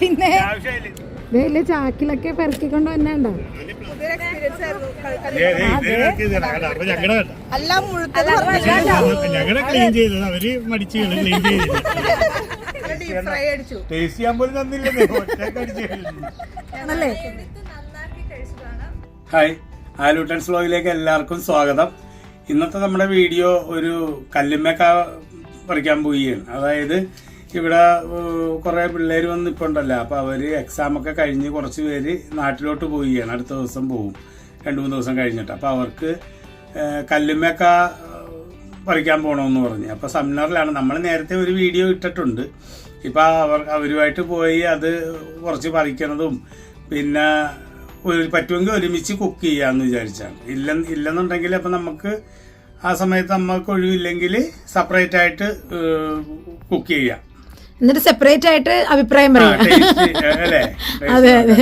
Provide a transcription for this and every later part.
പിന്നെ ആവശ്യമില്ല വലിയ ചാക്കിലൊക്കെ പെറുക്കിക്കൊണ്ട് വന്നേണ്ട? ഞങ്ങളുടെ ക്ലീൻ ചെയ്തത്. അവർ മടിച്ചു ക്ലീൻ ടേസ്റ്റ് ചെയ്യാൻ പോലും ഹായ്. ആലൂട്ടൻസ് വ്ലോഗിലേക്ക് എല്ലാവർക്കും സ്വാഗതം. ഇന്നത്തെ നമ്മുടെ വീഡിയോ ഒരു കല്ലുമ്മക്ക പറിക്കാൻ പോവുകയാണ്. അതായത് ഇവിടെ കുറേ പിള്ളേർ വന്ന് നിൽപ്പുണ്ടല്ലോ അപ്പോൾ അവർ എക്സാമൊക്കെ കഴിഞ്ഞ് കുറച്ച് പേര് നാട്ടിലോട്ട് പോവുകയാണ്. അടുത്ത ദിവസം പോവും. രണ്ട് മൂന്ന് ദിവസം കഴിഞ്ഞിട്ട്. അപ്പോൾ അവർക്ക് കല്ലുമ്മയൊക്കെ പറിക്കാൻ പോകണമെന്ന് പറഞ്ഞു. അപ്പോൾ സെമിനാറിലാണ്. നമ്മൾ നേരത്തെ ഒരു വീഡിയോ ഇട്ടിട്ടുണ്ട്. ഇപ്പൊ അവർ അവരുമായിട്ട് പോയി അത് കുറച്ച് പറിക്കണതും പിന്നെ ഒരു പറ്റുമെങ്കിൽ ഒരുമിച്ച് കുക്ക് ചെയ്യാന്ന് വിചാരിച്ചാണ്. ഇല്ല ഇല്ലെന്നുണ്ടെങ്കിൽ അപ്പം നമുക്ക് ആ സമയത്ത് നമുക്ക് ഒഴിവില്ലെങ്കിൽ സെപ്പറേറ്റ് ആയിട്ട് കുക്ക് ചെയ്യാം. എന്നിട്ട് സെപ്പറേറ്റ് ആയിട്ട് അഭിപ്രായം പറയാം. അതെ അതെ.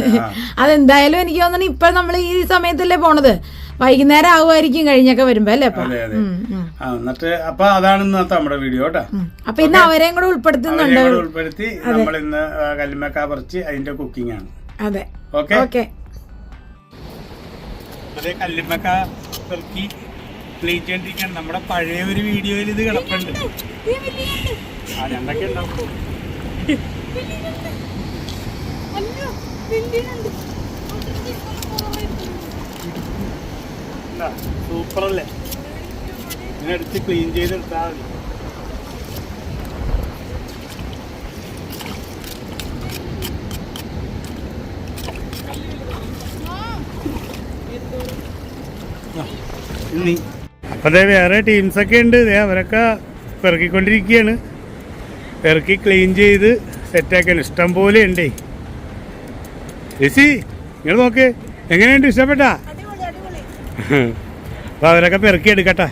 അതെന്തായാലും എനിക്ക് തോന്നുന്നു ഇപ്പൊ നമ്മൾ ഈ സമയത്തല്ലേ പോണത്. വൈകുന്നേരം ആവുമായിരിക്കും കഴിഞ്ഞൊക്കെ വരുമ്പോ അല്ലേ എന്നിട്ട് അപ്പൊ അതാണ് ഇന്നത്തെ നമ്മുടെ വീഡിയോ കേട്ടോ. അപ്പൊ ഇന്ന് അവരെയും കൂടെ ഉൾപ്പെടുത്തുന്നുണ്ട്? ഉൾപ്പെടുത്തി നമ്മൾ ഇന്ന് കല്ലുമക്ക പറിച്ച് അതിന്റെ കുക്കിംഗ് ആണ്. അതെ. ഓക്കെ? ഓക്കെ. കല്ലുമക്ക പെറുക്കി ക്ലീൻ ചെയ്തിരിക്കുകയാണ് നമ്മുടെ പഴയ ഒരു വീഡിയോയിൽ ഇത് കിടപ്പുണ്ട്. അല്ലേ ഇതിനടുത്ത് ക്ലീൻ ചെയ്തെടുത്താൽ മതി. അപ്പൊ വേറെ ടീംസ് ഒക്കെ ഉണ്ട്. അവരൊക്കെ പെറുക്കിക്കൊണ്ടിരിക്കുകയാണ്. പെറുക്കി ക്ലീൻ ചെയ്ത് സെറ്റാക്കാൻ ഇഷ്ടം പോലെ ഉണ്ടേ. ചേച്ചി നിങ്ങൾ നോക്ക്. എങ്ങനെയുണ്ട്? ഇഷ്ടപ്പെട്ടാ? അപ്പൊ അവരൊക്കെ പെറുക്കി എടുക്കട്ടെ.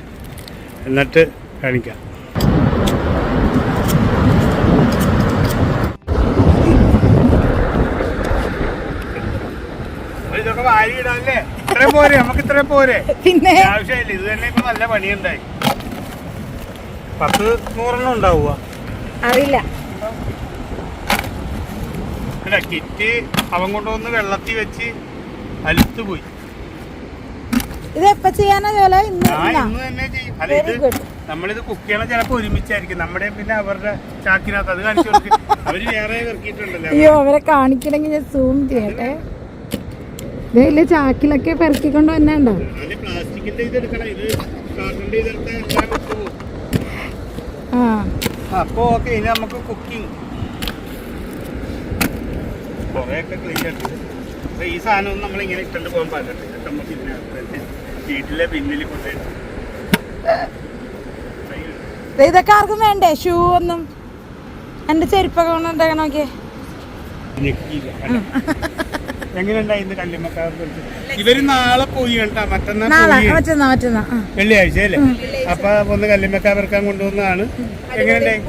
എന്നിട്ട് കാണിക്കാം. നമുക്ക് പോരെ. പിന്നെ? ആവശ്യമില്ല. ഇത് തന്നെ ഇപ്പൊ നല്ല പണിയുണ്ടായി. പത്ത് നൂറെണ്ണം ഉണ്ടാവുക. അറിയില്ല. അല്ല കിറ്റ് അവൻ കൊണ്ടുവന്ന് വെള്ളത്തിൽ വെച്ച് അലുത്ത് പോയി ഇത് എപ്പ ചെയ്യാനാ ചോല? ഇന്ന് ഇന്ന് തന്നെ ചെയ്യും. അല്ല ഇത് നമ്മളിത് കുക്ക് ചെയ്യണം ചിലപ്പോ ഒരുമിച്ചായിരിക്കും. നമ്മുടെ പിന്നെ അവരുടെ ചാക്കിനകത്ത് അത് കാണിച്ചു അവർ വേറെ ഇറക്കിയിട്ടുണ്ടല്ലോ അയ്യോ അവരെ കാണിക്കണമെങ്കിൽ ഞാൻ സൂം ചെയ്യട്ടെ. വലിയ ചാക്കിലൊക്കെ പെറുക്കിക്കൊണ്ട് വന്നേണ്ട? പ്ലാസ്റ്റിക്കിന്റെ ഇത് എടുക്കണം ഇത് കാർട്ടന്റെ ഇതെടുത്ത് ആ. അപ്പൊ ഓക്കെ ഇനി നമുക്ക് കുക്കിംഗ് കുറെയൊക്കെ ക്ലീൻ ചെയ്തിട്ട് അപ്പൊ ഈ സാധനം നമ്മൾ ഇങ്ങനെ ഇട്ടുകൊണ്ട് പോകാൻ പാടില്ല. ഇതൊക്കെ നമുക്ക് ഇതിനകത്ത് തന്നെ വീട്ടിലെ പിന്നിൽ കൊണ്ടുപോയിട്ട് ഇതൊക്കെ ആർക്കും വേണ്ടേ? ഷൂ ഒന്നും? എന്റെ ചെരുപ്പൊക്കെ എന്താ നോക്കിയേ? ഞെക്കിയില്ല എങ്ങനെയുണ്ടായി ഇന്ന് കല്ലുമ്മക്കാർ ഇവർ നാളെ പോയി കേട്ടാ മറ്റന്നാ. വെള്ളിയാഴ്ച അല്ലേ? അപ്പൊ ഒന്ന് കല്ലുമ്മക്കാ പെറുക്കാൻ കൊണ്ടുവന്നതാണ്. എങ്ങനെയുണ്ടായി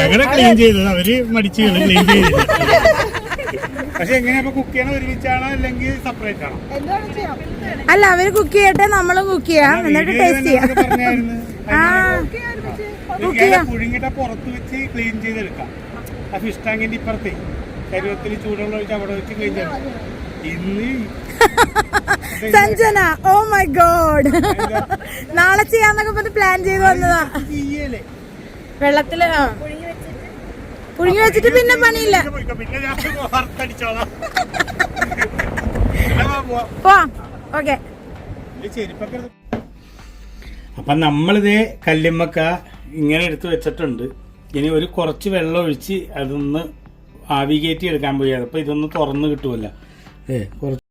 ഞങ്ങളെ ക്ലീൻ ചെയ്തത്. അവർ മടിച്ചു ക്ലീൻ ചെയ്തില്ല പക്ഷെ എങ്ങനെയാ കുക്ക് ചെയ്യണം ഒരുമിച്ചാണോ? അല്ലെങ്കിൽ സെപ്പറേറ്റ് ആണോ? എന്താണ് ചെയ്യാം? അല്ല അവർ കുക്ക് ചെയ്യട്ടെ നമ്മളും കുക്ക് ചെയ്യാം. എന്നിട്ട് ടേസ്റ്റ് ചെയ്യാം. പറഞ്ഞായിരുന്നു. ആ. പുഴുങ്ങിട്ട് പുറത്ത് വെച്ച് ക്ലീൻ ചെയ്തെടുക്കാം. ആ ഫിഷ് ടാങ്കിന്റെ ഇപ്പുറത്തെ ശരീരത്തിൽ ചൂടുള്ള ഒഴിച്ച് അവിടെ വെച്ച് ക്ലീൻ ചെയ്യണം. ഇന്ന് സഞ്ജന ഓ മൈ ഗോഡ് നാളെ ചെയ്യാന്നൊക്കെ പറഞ്ഞ് പ്ലാൻ ചെയ്ത് വന്നതാ. വെള്ളത്തിൽ. പുഴുങ്ങി വെച്ചിട്ട്? പിന്നെ പണിയില്ല. ഓക്കെ അപ്പം നമ്മളിതേ കല്ലുമ്മക്ക ഇങ്ങനെ എടുത്ത് വെച്ചിട്ടുണ്ട്. ഇനി ഒരു കുറച്ച് വെള്ളം ഒഴിച്ച് അതൊന്ന് ആവി കയറ്റി എടുക്കാൻ പോയി അപ്പോൾ ഇതൊന്ന് തുറന്ന് കിട്ടുമല്ല ഏ കുറച്ച്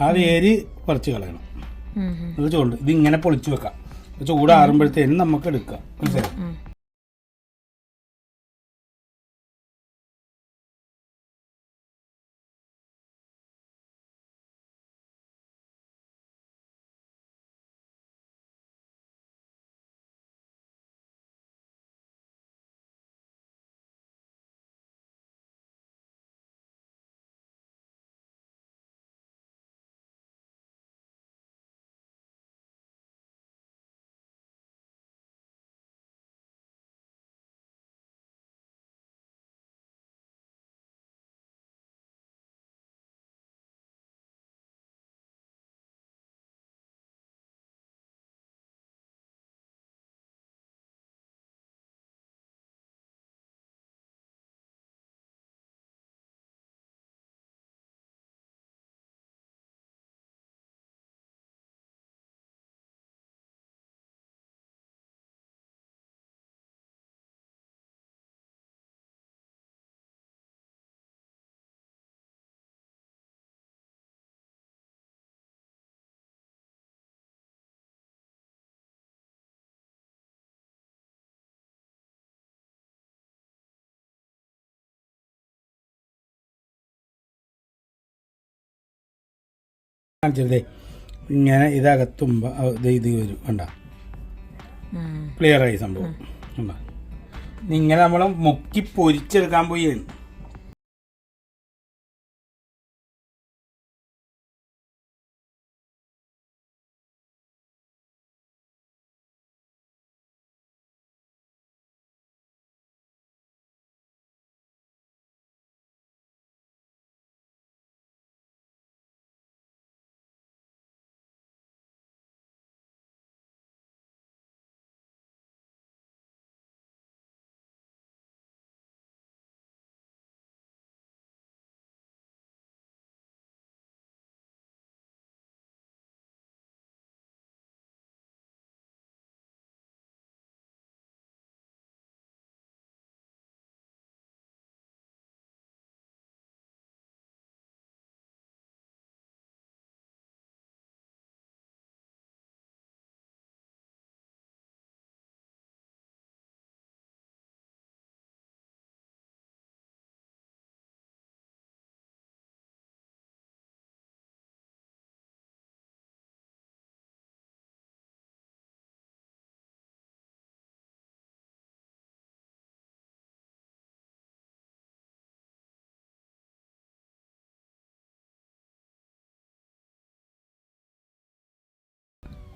ആ വേര് കുറച്ച് കളയണം. ചൂണ്ട് ഇതിങ്ങനെ പൊളിച്ചു വെക്കാം. ചൂടാറുമ്പോഴത്തേനും നമുക്ക് എടുക്കാം. മനസ്സിലായോ? കാണിച്ചതേ ഇങ്ങനെ ഇതകത്തുമ്പോൾ ഇത് ഇത് വരും. കണ്ട? ക്ലിയറായി ആയി സംഭവം. കണ്ട? ഇങ്ങനെ നമ്മൾ മുക്കി പൊരിച്ചെടുക്കാൻ പോയി.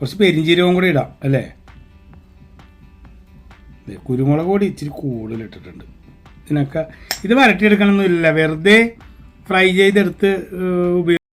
കുറച്ച് പെരിഞ്ചീരവും കൂടി ഇടാം അല്ലേ? കുരുമുളക് കൂടി ഇച്ചിരി കൂടുതൽ ഇട്ടിട്ടുണ്ട്. ഇതിനൊക്കെ ഇത് വരട്ടിയെടുക്കണമെന്നില്ല വെറുതെ ഫ്രൈ ചെയ്തെടുത്ത് ഉപയോഗിക്കും ഉപയോഗി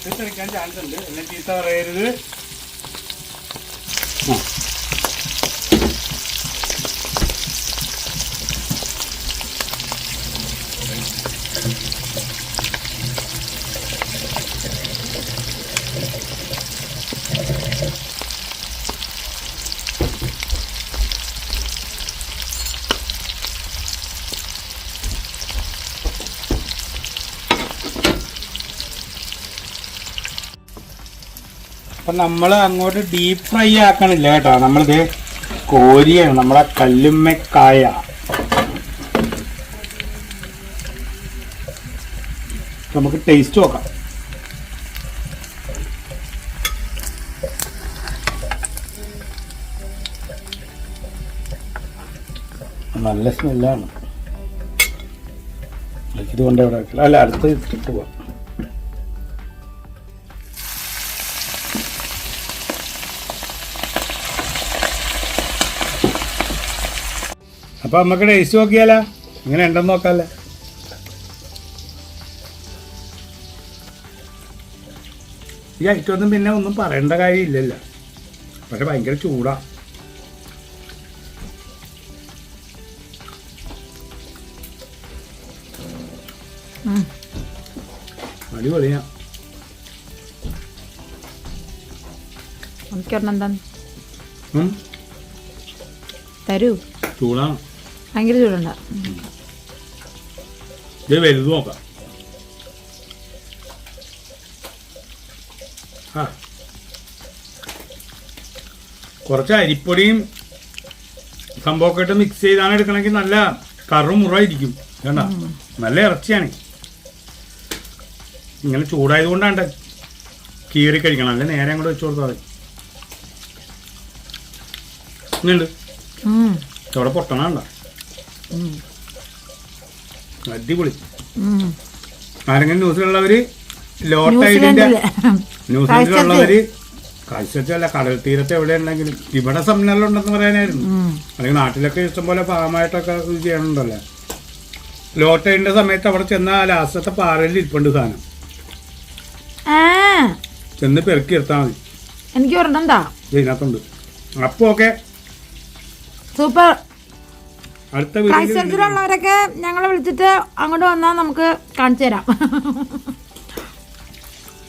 പൊട്ടിത്തെറിക്കാൻ ചാൻസ് ഉണ്ട് എന്നെ ചീത്ത പറയരുത് ആ. അപ്പം നമ്മൾ അങ്ങോട്ട് ഡീപ്പ് ഫ്രൈ ആക്കണില്ല കേട്ടോ. നമ്മളിത് കോരിയാണ്. നമ്മളെ കല്ലുമ്മക്കായ. നമുക്ക് ടേസ്റ്റ് നോക്കാം. നല്ല സ്മെല്ലാണ് ഇതുകൊണ്ട് എവിടെ അവിടെ അല്ല അടുത്ത് ഇട്ടിട്ട് പോവാം. അപ്പൊ നമുക്ക് ടേസ്റ്റ് നോക്കിയാലോ? ഇങ്ങനെ ഉണ്ടെന്ന് നോക്കാല്ലേ? ഈ ഐറ്റം ഒന്നും പിന്നെ ഒന്നും പറയേണ്ട കാര്യമില്ലല്ലോ. പക്ഷെ ഭയങ്കര ചൂടാ. അടിപൊളിയാ. എനിക്കൊരെണ്ണം തരൂ. ചൂടാണ്. ഭയങ്കര ചൂടുണ്ട്. ഇത് വലുത് നോക്കാം. ആ. കുറച്ച് അരിപ്പൊടിയും സംഭവമൊക്കെ ഇട്ട് മിക്സ് ചെയ്താണ് എടുക്കണമെങ്കിൽ നല്ല കറും മുറായിരിക്കും. വേണ്ട നല്ല ഇറച്ചിയാണ്. ഇങ്ങനെ ചൂടായത് കൊണ്ടാണ്ട് കീറി കഴിക്കണം. അല്ലെ നേരെ അങ്ങോട്ട് വെച്ച് കൊടുത്താൽ മതി. ഇങ്ങനെ ഉം. ഇവിടെ പൊട്ടണണ്ട. അടിപൊളി. ആരെങ്കിലും ന്യൂസിലുള്ളവര് ലോ ടൈഡിന്റെ ന്യൂസിലാൻഡിൽ ന്യൂസിലൻഡിലുള്ളവര് കാഴ്ചവെച്ചല്ല കടൽ തീരത്ത് എവിടെ ഉണ്ടെങ്കിലും ഇവിടെ സെമിനാറിലുണ്ടെന്ന് പറയാനായിരുന്നു. അല്ലെങ്കിൽ നാട്ടിലൊക്കെ ഇഷ്ടംപോലെ പാകമായിട്ടൊക്കെ ഇത് ചെയ്യണുണ്ടല്ലോ. ലോ ടൈഡിന്റെ സമയത്ത് അവിടെ ചെന്ന ലാസ്റ്റത്തെ പാറയിൽ ഇരിപ്പുണ്ട് സാധനം. ചെന്ന് പെറുക്കി എടുത്താൽ മതി. എനിക്ക് ഒരെണ്ണം ഇതിനകത്തുണ്ട്. അപ്പൊ ഓക്കെ സൂപ്പർ. അടുത്ത ഞങ്ങൾ ഞങ്ങളെ വിളിച്ചിട്ട് അങ്ങോട്ട് വന്നാൽ നമുക്ക് കാണിച്ചു തരാം.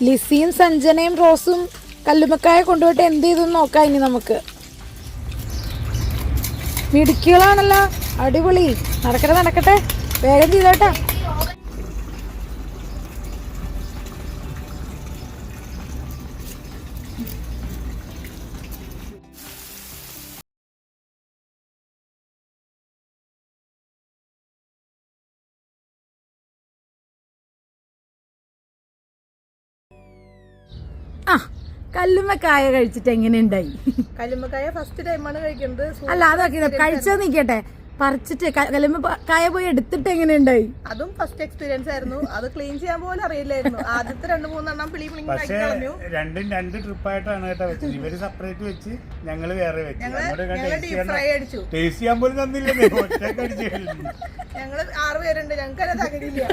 ലിസിയും സഞ്ജനയും റോസും കല്ലുമക്കായ കൊണ്ടുപോയിട്ട് എന്ത് ചെയ്തു നോക്കാം ഇനി നമുക്ക്. മിടുക്കികളാണല്ലോ. അടിപൊളി. നടക്കട്ടെ നടക്കട്ടെ. വേഗം ചെയ്തോട്ടെ. ആ കല്ലുമ്മക്കായ കഴിച്ചിട്ട് എങ്ങനെയുണ്ടായി? കല്ലുമ്മക്കായ ഫസ്റ്റ് ടൈമാണ് കഴിക്കുന്നത്. അല്ല അതൊക്കെ കഴിച്ചത് നിക്കട്ടെ. പറിച്ചിട്ട് കല്ലുമ്മക്കായ കല്ലുമ്മ കായ പോയി എടുത്തിട്ട് എങ്ങനെയുണ്ടായി? അതും ഫസ്റ്റ് എക്സ്പീരിയൻസ് ആയിരുന്നു. അത് ക്ലീൻ ചെയ്യാൻ പോലും അറിയില്ലായിരുന്നു. ആദ്യത്തെ രണ്ട് മൂന്നെണ്ണം പിളി പിളി പക്ഷേ രണ്ടും രണ്ട് ട്രിപ്പ് ആയിട്ടാണ് കേട്ടോ വെച്ചത്. ഇവർ സെപ്പറേറ്റ് വെച്ച് ഞങ്ങൾ വേറെ വെച്ചു. ടേസ്റ്റ് ചെയ്യാൻ പോലും തന്നില്ല ഞങ്ങൾ ആറ് പേരുണ്ട്. ഞങ്ങൾക്ക് തന്നെ തകരില്ല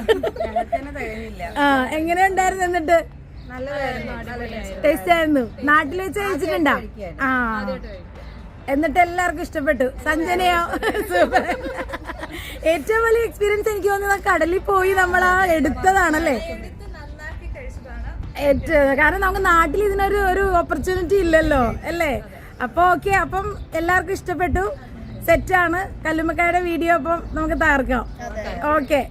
ആ എങ്ങനെയുണ്ടായിരുന്നു എന്നിട്ട്? ടേസ്റ്റ് ആയിരുന്നു നാട്ടിൽ വെച്ച് കഴിച്ചിട്ടുണ്ടോ ആ. എന്നിട്ട് എല്ലാവർക്കും ഇഷ്ടപ്പെട്ടു. സഞ്ജനയോ? സൂപ്പർ. ഏറ്റവും വലിയ എക്സ്പീരിയൻസ് എനിക്ക് തോന്നുന്നത് കടലിൽ പോയി നമ്മൾ ആ എടുത്തതാണല്ലേ? ഏറ്റവും കാരണം നമുക്ക് നാട്ടിൽ ഇതിനൊരു ഒരു ഓപ്പർച്യൂണിറ്റി ഇല്ലല്ലോ അല്ലേ? അപ്പോൾ ഓക്കെ അപ്പം എല്ലാവർക്കും ഇഷ്ടപ്പെട്ടു. സെറ്റാണ് കല്ലുമ്മക്കായുടെ വീഡിയോ അപ്പം നമുക്ക് തകർക്കാം. ഓക്കെ